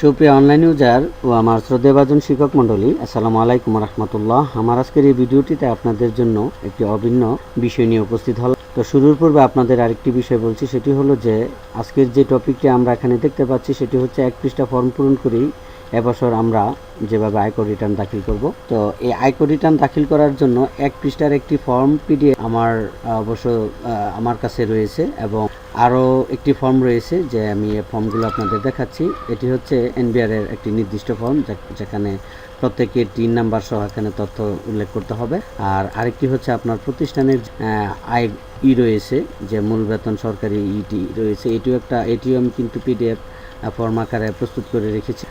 সুপ্রিয় online user ও আমার শ্রদ্ধেভাজন শিক্ষক মণ্ডলী, আসসালামু আলাইকুম রহমতুল্লাহ আমার আজকের এই ভিডিওটিতে আপনাদের জন্য একটি অভিন্ন বিষয় নিয়ে উপস্থিত হলাম। তো শুরুর পূর্বে আপনাদের আরেকটি বিষয় বলছি, সেটি হলো যে আজকের যে টপিকটি আমরা এখানে দেখতে পাচ্ছি, সেটি হচ্ছে এক পৃষ্ঠা ফর্ম পূরণ করেই এবছর আমরা যেভাবে আয়কর রিটার্ন দাখিল করব। তো এই আয়কর রিটার্ন দাখিল করার জন্য এক পৃষ্ঠার একটি ফর্ম পিডিএফ আমার অবশ্য আমার কাছে রয়েছে এবং আরও একটি ফর্ম রয়েছে যে আমি এই ফর্মগুলো আপনাদের দেখাচ্ছি। এটি হচ্ছে এনবিআর এর একটি নির্দিষ্ট ফর্ম যেখানে প্রত্যেকের তিন নাম্বার সহ এখানে তথ্য উল্লেখ করতে হবে। আর আরেকটি হচ্ছে আপনার প্রতিষ্ঠানের আয় ই রয়েছে, যে মূল বেতন সরকারি ইটি রয়েছে। এটিও একটা, এটিও আমি কিন্তু পিডিএফ ফর্ম আকারে প্রস্তুত করে রেখেছি।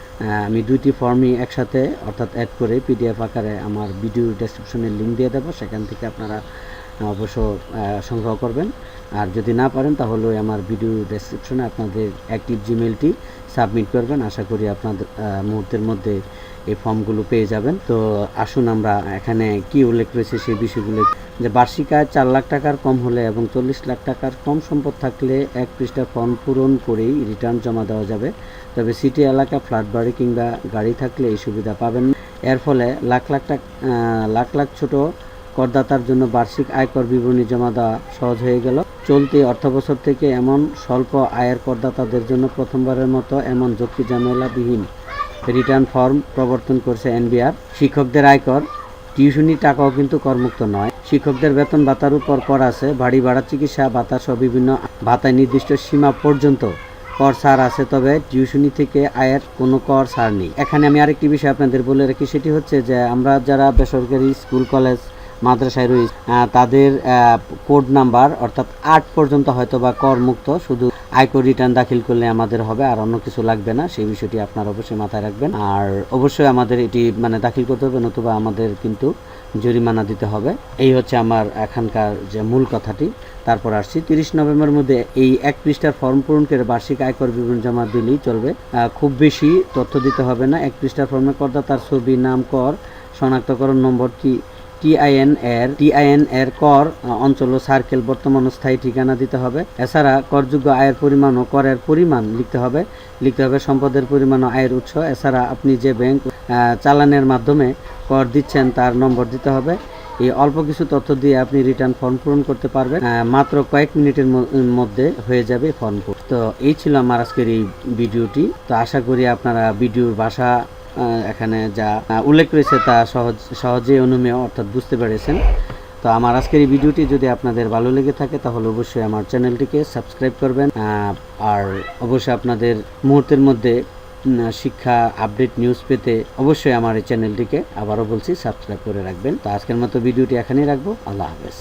আমি দুইটি ফর্মই একসাথে, অর্থাৎ অ্যাড করে পিডিএফ আকারে আমার ভিডিও ডেসক্রিপশনের লিঙ্ক দিয়ে দেবো। সেখান থেকে আপনারা অবশ্য সংগ্রহ করবেন। আর যদি না পারেন, তাহলে আমার ভিডিও ডেসক্রিপশনে আপনাদের অ্যাক্টিভ জিমেলটি সাবমিট করবেন। আশা করি আপনাদের মুহূর্তের মধ্যে এই ফর্মগুলো পেয়ে যাবেন। তো আসুন আমরা এখানে কি উল্লেখ রয়েছে সেই বিষয়গুলো। যে বার্ষিক আয় চার লাখ টাকার কম হলে এবং চল্লিশ লাখ টাকার কম সম্পদ থাকলে এক পৃষ্ঠা ফর্ম পূরণ করেই রিটার্ন জমা দেওয়া যাবে। তবে সিটি এলাকা ফ্ল্যাট বাড়ি কিংবা গাড়ি থাকলে এই সুবিধা পাবেন এর ফলে লাখ লাখ টাকা লাখ লাখ ছোট করদাতার জন্য বার্ষিক আয়কর বিবরণী জমা দেওয়া সহজ হয়ে গেল। চলতি অর্থবছর থেকে এমন স্বল্প আয়ের করদাতাদের জন্য প্রথমবারের মতো এমন ঝক্কি ঝামেলাবিহীন রিটার্ন ফর্ম প্রবর্তন করছে এনবিআর। শিক্ষকদের আয়কর, টিউশনি টাকাও কিন্তু করমুক্ত নয়। শিক্ষকদের বেতন ভাতার উপর কর আছে, বাড়ি ভাড়া, চিকিৎসা ভাতা সহ বিভিন্ন ভাতায় নির্দিষ্ট সীমা পর্যন্ত কর ছাড় আছে, তবে টিউশনি থেকে আয়ের কোনো কর ছাড় নেই। এখানে আমি আরেকটি বিষয় আপনাদের বলে রাখি, সেটি হচ্ছে যে আমরা যারা বেসরকারি স্কুল, কলেজ মাদ্রাসায় রয়েছে। তাদের কোড নাম্বার অর্থাৎ আট পর্যন্ত হয়তো বা কর মুক্ত শুধু আয়কর রিটার্ন দাখিল করলে আমাদের হবে, আর অন্য কিছু লাগবে না, সেই বিষয়টি আপনার অবশ্যই মাথায় রাখবেন। আর অবশ্যই আমাদের এটি মানে দাখিল করতে হবে, নতুবা আমাদের কিন্তু জরিমানা দিতে হবে। এই হচ্ছে আমার এখানকার যে মূল কথাটি। তারপর আসছি, তিরিশ নভেম্বর মধ্যে এই এক পৃষ্ঠার ফর্ম পূরণ করে বার্ষিক আয়কর বিবরণ জমা দিলেই চলবে। খুব বেশি তথ্য দিতে হবে না, এক পৃষ্ঠার ফর্মে করদাতার ছবি, নাম, কর, শনাক্তকরণ নম্বরটি টিআইএন এর টিআইএন এর কর অঞ্চল ও সার্কেল বর্তমান স্থায়ী ঠিকানা দিতে হবে। এছাড়া করযোগ্য আয়ের পরিমাণ ও করের পরিমাণ লিখতে হবে। লিখতে হবে সম্পদের পরিমাণ ও আয়ের উৎস। এছাড়া আপনি যে ব্যাংক চালানের মাধ্যমে কর দিচ্ছেন তার নম্বর দিতে হবে। এই অল্প কিছু তথ্য দিয়ে আপনি রিটার্ন ফর্ম পূরণ করতে পারবেন। মাত্র কয়েক মিনিটের মধ্যে হয়ে যাবে ফর্ম পূরণ। তো এই ছিল আমার আজকের এই ভিডিওটি তো আশা করি আপনারা ভিডিওর ভাষা এখানে যা উল্লেখ রয়েছে তা সহজ, সহজেই অনুমেয় অর্থাৎ বুঝতে পেরেছেন। তো আমার আজকের এই ভিডিওটি যদি আপনাদের ভালো লেগে থাকে, তাহলে অবশ্যই আমার চ্যানেলটিকে সাবস্ক্রাইব করবেন। আর অবশ্যই আপনাদের মুহূর্তের মধ্যে শিক্ষা আপডেট নিউজ পেতে অবশ্যই আমার এই চ্যানেলটিকে আবারও বলছি, সাবস্ক্রাইব করে রাখবেন। তো আজকের মতো ভিডিওটি এখানেই রাখব। আল্লাহ হাফেজ।